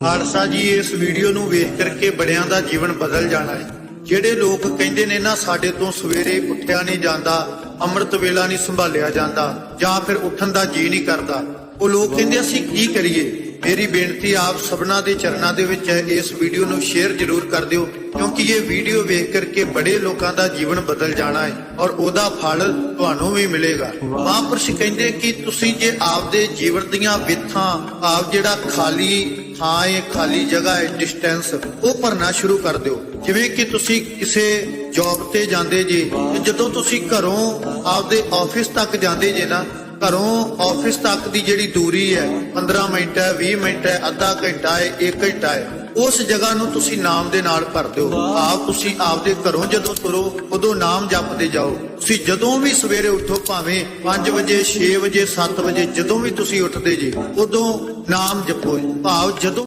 ਖਾਲਸਾ ਜੀ, ਇਸ ਵੀਡੀਓ ਨੂੰ ਵੇਖ ਕਰਕੇ ਬੜਿਆਂ ਦਾ ਜੀਵਨ ਬਦਲ ਜਾਣਾ ਹੈ। ਜਿਹੜੇ ਲੋਕ ਕਹਿੰਦੇ ਨੇ ਨਾ, ਸਾਡੇ ਤੋਂ ਸਵੇਰੇ ਉੱਠਿਆ ਨਹੀਂ ਜਾਂਦਾ, ਅੰਮ੍ਰਿਤ ਵੇਲਾ ਨਹੀਂ ਸੰਭਾਲਿਆ ਜਾਂਦਾ, ਜਾਂ ਫਿਰ ਉੱਠਣ ਦਾ ਜੀ ਨਹੀਂ ਕਰਦਾ। ਉਹ ਲੋਕ ਕਹਿੰਦੇ, ਅਸੀਂ ਕੀ ਕਰੀਏ? ਮੇਰੀ ਬੇਨਤੀ ਆਪ ਸਭਨਾਂ ਦੇ ਚਰਨਾਂ ਦੇ ਵਿੱਚ ਹੈ, ਇਸ ਵੀਡੀਓ ਨੂੰ ਸ਼ੇਅਰ ਜ਼ਰੂਰ ਕਰ ਦਿਓ, ਕਿਉਂਕਿ ਇਹ ਵੀਡੀਓ ਵੇਖ ਕਰਕੇ ਬੜੇ ਲੋਕਾਂ ਦਾ ਜੀਵਨ ਬਦਲ ਜਾਣਾ ਹੈ, ਔਰ ਉਹਦਾ ਫਲ ਤੁਹਾਨੂੰ ਵੀ ਮਿਲੇਗਾ। ਮਹਾਂਪੁਰਸ਼ ਕਹਿੰਦੇ ਕਿ ਤੁਸੀਂ ਜੇ ਆਪਦੇ ਜੀਵਨ ਦੀਆਂ ਵਿਥਾਂ, ਆਪ ਜਿਹੜਾ ਖਾਲੀ ਥਾਂ ਹੈ ਖਾਲੀ ਜਗ੍ਹਾ ਹੈ ਡਿਸਟੈਂਸ ਉਹ ਭਰਨਾ ਸ਼ੁਰੂ ਕਰ ਦਿਓ। ਜਿਵੇਂ ਕਿ ਤੁਸੀਂ ਕਿਸੇ ਜੌਬ ਤੇ ਜਾਂਦੇ ਜੇ ਜਦੋਂ ਤੁਸੀਂ ਘਰੋਂ ਆਪਦੇ ਆਫਿਸ ਤੱਕ ਜਾਂਦੇ ਜੇ ਨਾ, ਘਰੋਂ ਆਫਿਸ ਤੱਕ ਦੀ ਜਿਹੜੀ ਦੂਰੀ ਹੈ 15 ਮਿੰਟ ਹੈ 20 ਮਿੰਟ ਹੈ, ਅੱਧਾ ਘੰਟਾ ਹੈ 1 ਘੰਟਾ ਹੈ ਉਸ ਜਗ੍ਹਾ ਨੂੰ ਤੁਸੀਂ ਨਾਮ ਦੇ ਨਾਲ ਭਰ ਦਿਓ। ਆਪ ਤੁਸੀਂ ਆਪਦੇ ਘਰੋਂ ਜਦੋਂ ਤੁਰੋ, ਉਦੋਂ ਨਾਮ ਜਪਦੇ ਜਾਓ। ਤੁਸੀਂ ਜਦੋਂ ਵੀ ਸਵੇਰੇ ਉੱਠੋ, ਭਾਵੇਂ 5 ਵਜੇ 6 ਵਜੇ 7 ਵਜੇ, ਜਦੋਂ ਵੀ ਤੁਸੀਂ ਉੱਠਦੇ ਜੀ, ਉਦੋਂ ਨਾਮ ਜਪੋ। ਭਾਵ ਜਦੋਂ